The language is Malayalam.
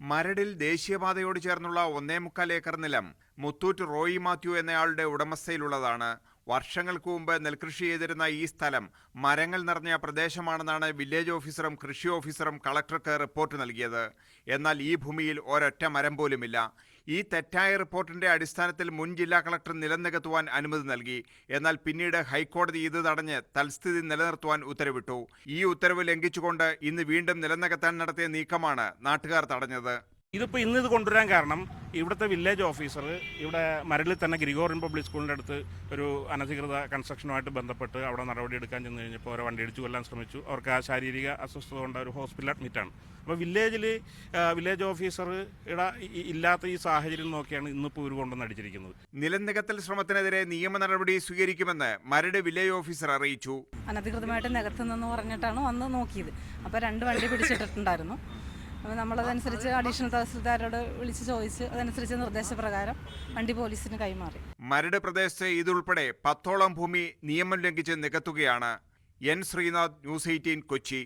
മരടിൽ ദേശീയപാതയോട് ചേർന്നുള്ള ഒന്നേ മുക്കാൽ ഏക്കർ നിലം മുത്തൂറ്റ് റോയി മാത്യു എന്നയാളുടെ ഉടമസ്ഥയിലുള്ളതാണ്. വർഷങ്ങൾക്ക് മുമ്പ് നെൽകൃഷി ചെയ്തിരുന്ന ഈ സ്ഥലം മരങ്ങൾ നിറഞ്ഞ പ്രദേശമാണെന്നാണ് വില്ലേജ് ഓഫീസറും കൃഷി ഓഫീസറും കളക്ടർക്ക് റിപ്പോർട്ട് നൽകിയത്. എന്നാൽ ഈ ഭൂമിയിൽ ഒരൊറ്റ മരം പോലുമില്ല. ഈ തെറ്റായ റിപ്പോർട്ടിന്റെ അടിസ്ഥാനത്തിൽ മുൻ ജില്ലാ കളക്ടർ നിലനികത്തുവാൻ അനുമതി നൽകി. എന്നാൽ പിന്നീട് ഹൈക്കോടതി ഇത് തടഞ്ഞ് തൽസ്ഥിതി നിലനിർത്തുവാൻ ഉത്തരവിട്ടു. ഈ ഉത്തരവ് ലംഘിച്ചുകൊണ്ട് ഇന്ന് വീണ്ടും നിലനികത്താൻ നടത്തിയ നീക്കമാണ് നാട്ടുകാർ തടഞ്ഞത്. ഇതിപ്പോൾ ഇന്ന് ഇത് കൊണ്ടുവരാൻ കാരണം ഇവിടുത്തെ വില്ലേജ് ഓഫീസർ ഇവിടെ മരളിൽ തന്നെ ഗ്രിഗോറിയൻ പബ്ലിക് സ്കൂളിന്റെ അടുത്ത് ഒരു അനധികൃത കൺസ്ട്രക്ഷനുമായിട്ട് ബന്ധപ്പെട്ട് അവിടെ നടപടി എടുക്കാൻ ചെന്ന് കഴിഞ്ഞപ്പോൾ അവരെ വണ്ടി ഇടിച്ചു കൊല്ലാൻ ശ്രമിച്ചു. അവർക്ക് ആ ശാരീരിക അസ്വസ്ഥത കൊണ്ട് ഒരു ഹോസ്പിറ്റൽ അഡ്മിറ്റാണ് അപ്പോൾ വില്ലേജിൽ വില്ലേജ് ഓഫീസർ ഇവിടെ ഇല്ലാത്ത ഈ സാഹചര്യം നോക്കിയാണ് ഇന്നിപ്പോൾ ഇവർ കൊണ്ടുവന്ന് അടിച്ചിരിക്കുന്നത്. നിലനികത്തൽ ശ്രമത്തിനെതിരെ നിയമ നടപടി സ്വീകരിക്കുമെന്ന് മരട് വില്ലേജ് ഓഫീസർ അറിയിച്ചു. അനധികൃതമായിട്ട് നികത്തുന്നെന്ന് പറഞ്ഞിട്ടാണ് വന്ന് നോക്കിയത്. അപ്പോൾ രണ്ട് വണ്ടി പിടിച്ചിട്ടിട്ടുണ്ടായിരുന്നു. അപ്പോൾ നമ്മളതനുസരിച്ച് അഡീഷണൽ തഹസിൽദാരോട് വിളിച്ച് ചോദിച്ച് അതനുസരിച്ച് നിർദ്ദേശപ്രകാരം വണ്ടി പോലീസിന് കൈമാറി. മരട് പ്രദേശത്ത് ഇതുൾപ്പെടെ പത്തോളം ഭൂമി നിയമം ലംഘിച്ച് നികത്തുകയാണ് N Sreenath news eighteen Kochi.